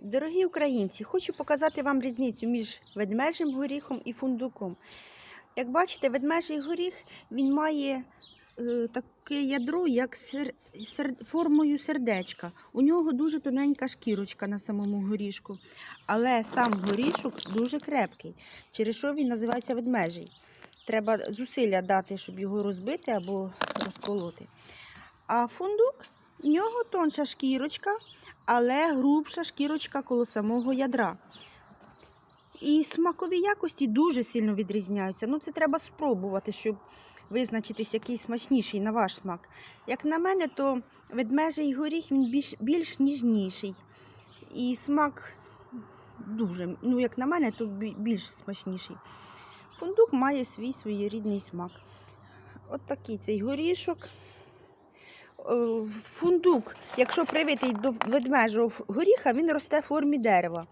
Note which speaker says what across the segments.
Speaker 1: Дорогі українці, хочу показати вам різницю між ведмежим горіхом і фундуком. Як бачите, ведмежий горіх він має е, таке ядро, як сер, сер- формою сердечка. У нього дуже тоненька шкірочка на самому горішку. Але сам горішок дуже крепкий, через що він називається ведмежий. Треба зусилля дати, щоб його розбити або розколоти. А фундук в нього тонша шкірочка, але грубша шкірочка коло самого ядра. І смакові якості дуже сильно відрізняються. Ну, це треба спробувати, щоб визначитись, який смачніший на ваш смак. Як на мене, то ведмежий горіх він більш, більш ніжніший. І смак дуже, ну, як на мене, то більш смачніший. Фундук має свій своєрідний смак. От такий цей горішок. Е, Фундук, якщо привитий до ведмежого горіха, він росте в формі дерева.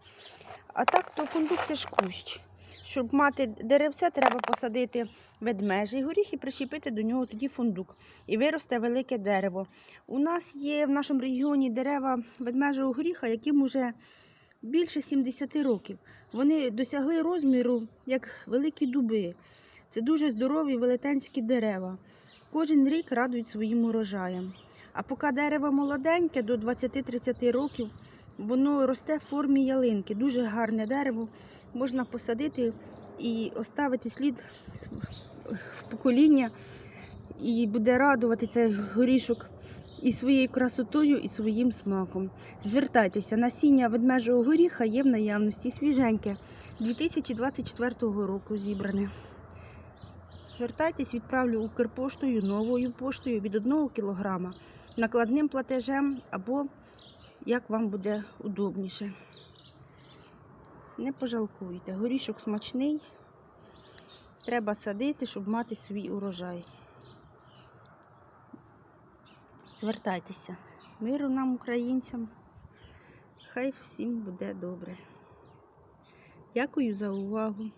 Speaker 1: А так, то фундук це ж кущ. Щоб мати деревце, треба посадити ведмежий горіх і прищепити до нього тоді фундук. І виросте велике дерево. У нас є в нашому регіоні дерева ведмежого горіха, яким уже більше 70 років. Вони досягли розміру як великі дуби. Це дуже здорові велетенські дерева. Кожен рік радують своїм урожаєм. А поки дерево молоденьке, до 20-30 років, воно росте в формі ялинки. Дуже гарне дерево. Можна посадити і оставити слід в покоління, і буде радувати цей горішок і своєю красотою, і своїм смаком. Звертайтеся, насіння ведмежого горіха є в наявності свіженьке 2024 року зібране. Звертайтесь, відправлю Укрпоштою, новою поштою від 1 кг, накладним платежем або як вам буде удобніше. Не пожалкуйте, горішок смачний. Треба садити, щоб мати свій урожай. Звертайтеся. Миру нам, українцям. Хай всім буде добре. Дякую за увагу.